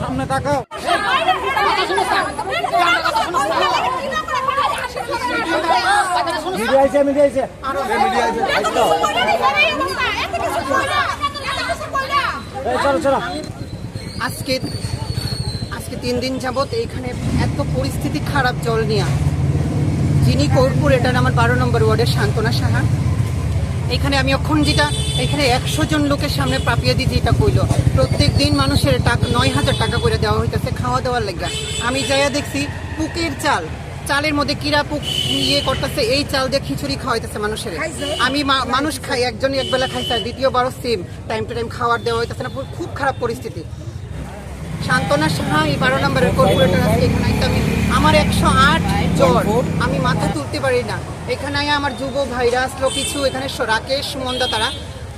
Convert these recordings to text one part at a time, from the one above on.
সামনে তাকাও। মিডিয়া আইছে মিডিয়া আইছে। এই চলো চলো। আজকে আজকে তিন দিন যাবত এইখানে এত পরিস্থিতি খারাপ জল নিয়ে। যিনি কর্পোরেটর আমার বারো নম্বর ওয়ার্ডের শান্তনা সাহা। এখানে আমি অক্ষণ যেটা এখানে একশো জন লোকের সামনে প্রাপিয়ে দিতে এটা কইল। প্রত্যেক দিন মানুষের টাকা নয় হাজার টাকা করে দেওয়া হইতেছে খাওয়া দাওয়ার লেগা। আমি যাইয়া দেখছি, পুকের চাল। চালের মধ্যে কিরা পুক ইয়ে করতেছে, এই চাল দিয়ে খিচুড়ি খাওয়াইতেছে মানুষের। আমি মানুষ খাই একজন একবেলা খাইছে দ্বিতীয়বারও সেম টাইম টু টাইম খাওয়ার দেওয়া হইতেছে না, খুব খারাপ পরিস্থিতি। শান্তনা সাহা, এই বারো নম্বরের কর্পোরেটর আছে এখানে। আমি আমার একশো আট জ্বর। আমি মাথা তুলতে পারি না। এখানে আমার যুব ভাইরা আসলো কিছু, এখানে রাকেশ মন্দা তারা।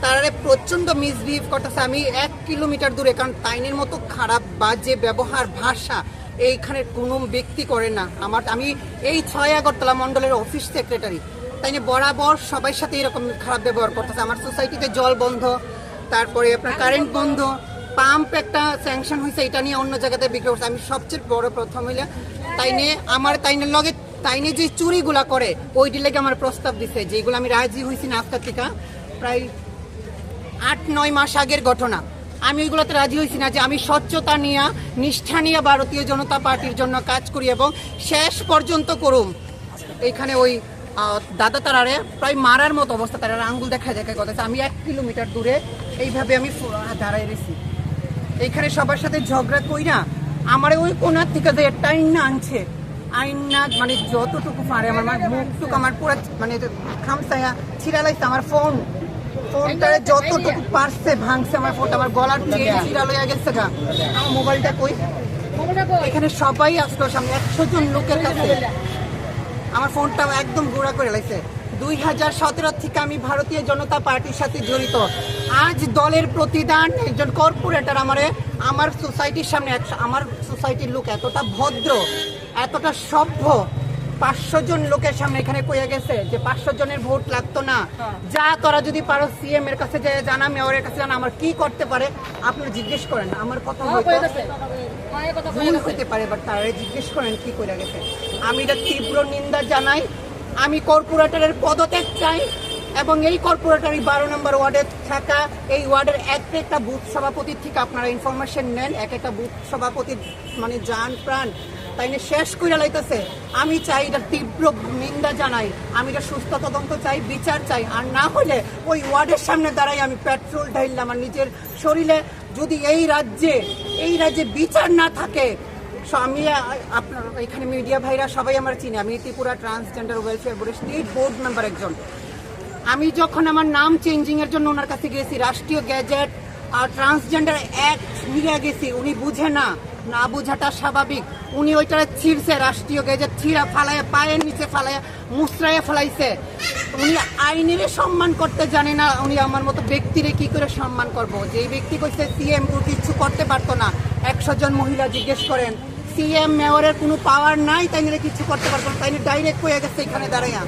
তারা প্রচণ্ড মিসবিহেভ করতেছে। আমি এক কিলোমিটার দূরে, কারণ তাইনের মতো খারাপ বাজে ব্যবহার, ভাষা এইখানে কোনো ব্যক্তি করে না। আমার আমি এই ছয় আগরতলা মণ্ডলের অফিস সেক্রেটারি তাই বরাবর সবাই সাথে এরকম খারাপ ব্যবহার করতেছে। আমার সোসাইটিতে জল বন্ধ, তারপরে আপনার কারেন্ট বন্ধ। পাম্প একটা স্যাংশন হয়েছে, এটা নিয়ে অন্য জায়গাতে বিক্রি করছে। আমি সবচেয়ে বড় প্রথম হইলে তাই নিয়ে আমার তাইনের লগে তাই নিয়ে যে চুরিগুলা করে ওইটি লেগে আমার প্রস্তাব দিছে যেগুলো আমি রাজি হয়েছি না আজকের থেকে। প্রায় আট, নয় মাস আগের ঘটনা। আমি ওইগুলোতে রাজি হয়েছি না যে আমি স্বচ্ছতা নিয়ে, নিষ্ঠা নিয়ে ভারতীয় জনতা পার্টির জন্য কাজ করি এবং শেষ পর্যন্ত করুম। এইখানে ওই দাদা তারারে প্রায় মারার মতো অবস্থা তারা আঙ্গুল দেখা দেখা কথা আমি এক কিলোমিটার দূরে এইভাবে আমি দাঁড়াই রয়েছি এইখানে সবার সাথে ঝগড়া কই না। আমার ওই কোনার থেকে যে টাইম না আনছে। আইন না মানে যতটুকু পারে আমার মানে মুখটুকু আমার পুরো মানে খামসায়া ছিড়ালাইছে আমার ফোন। ফোনটারে যতটুকু পারছে ভাঙছে আমার ফোনটা। আমার গলার চেন ছিড়া লইয়া গেছে গা। আমার মোবাইলটা কই? এখানে সবাই আসলো সামনে একশো জন লোকের কাছে। আমার ফোনটা একদম গুঁড়া করে লাগছে দুই হাজার সতেরো থেকে আমি ভারতীয় জনতা পার্টির সাথে জড়িত। আজ দলের প্রতিদান একজন কর্পোরেটর আমারে আমার সোসাইটির সামনে আমার সোসাইটির লোক এতটা ভদ্র এতটা সভ্য পাঁচশো জন লোকের সামনে এখানে কইয়া গেছে যে পাঁচশো জনের ভোট লাগতো না। যা তোরা যদি পারো সিএম এর কাছে যে জানা মেয়রের কাছে জানা আমার কি করতে পারে আপনি জিজ্ঞেস করেন। আমার কথা ভুল হতে পারে বাট তারা জিজ্ঞেস করেন কি করে গেছে। আমি এটা তীব্র নিন্দা জানাই আমি কর্পোরেটরের পদত্যাগ চাই এবং এই কর্পোরেটর বারো নম্বর ওয়ার্ডে থাকা এই ওয়ার্ডের এক একটা বুথ সভাপতির থেকে আপনারা ইনফরমেশন নেন, এক একটা বুথ সভাপতির মানে যান প্রাণ। তাই নিয়ে শেষ করে লাইতেছে, আমি চাই এটা তীব্র নিন্দা জানাই, আমি এটা সুস্থ তদন্ত চাই, বিচার চাই, আর না হলে ওই ওয়ার্ডের সামনে দাঁড়াই আমি পেট্রোল ঢাইলাম আমার নিজের শরীরে যদি এই রাজ্যে এই রাজ্যে বিচার না থাকে আমি আপনার এখানে মিডিয়া ভাইরা সবাই আমার চিনি। আমি ত্রিপুরা ট্রান্সজেন্ডার ওয়েলফেয়ার বোর্ডের স্টেট বোর্ড মেম্বার একজন। আমি যখন আমার নাম চেঞ্জিং এর জন্য ওনার কাছে গেছি রাষ্ট্রীয় গ্যাজেট আর ট্রান্সজেন্ডার অ্যাক্ট নিয়ে গেছি, উনি বুঝে না না বুঝাটা স্বাভাবিক। উনি ওইটারে ছিঁড়ছে, রাষ্ট্রীয় গেজেট ছিঁড়া ফালায় পায়ের নিচে ফালায় মুসরাইয়া ফেলাইছে। উনি আইনের সম্মান করতে জানে না, উনি আমার মতো ব্যক্তিরে কি করে সম্মান করব? যেই ব্যক্তি কইছে সিএম কিছু করতে পারতো না। একশো জন মহিলা জিজ্ঞেস করেন সিএম, মেয়রের কোনো পাওয়ার নাই, তাই নিয়ে কিছু করতে পারব না, তাই ডাইরেক্ট হয়ে গেছে এখানে দাঁড়াইয়া